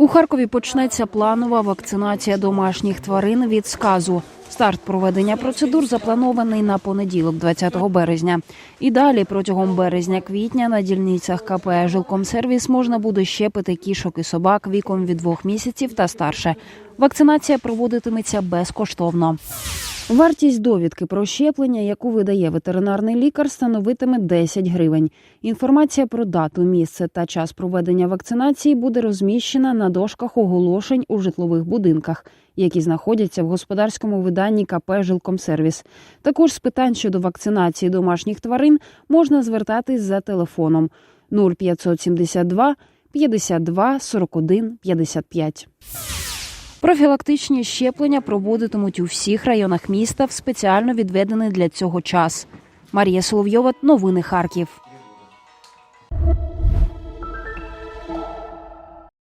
У Харкові почнеться планова вакцинація домашніх тварин від сказу. Старт проведення процедур запланований на понеділок, 20 березня. І далі протягом березня-квітня на дільницях КП «Жилкомсервіс» можна буде щепити кішок і собак віком від двох місяців та старше. Вакцинація проводитиметься безкоштовно. Вартість довідки про щеплення, яку видає ветеринарний лікар, становитиме 10 гривень. Інформація про дату, місце та час проведення вакцинації буде розміщена на дошках оголошень у житлових будинках, які знаходяться в господарському виданні КП «Жилкомсервіс». Також з питань щодо вакцинації домашніх тварин можна звертатись за телефоном 0572 52 41 55. Профілактичні щеплення проводитимуть у всіх районах міста в спеціально відведений для цього час. Марія Соловйова, новини Харків.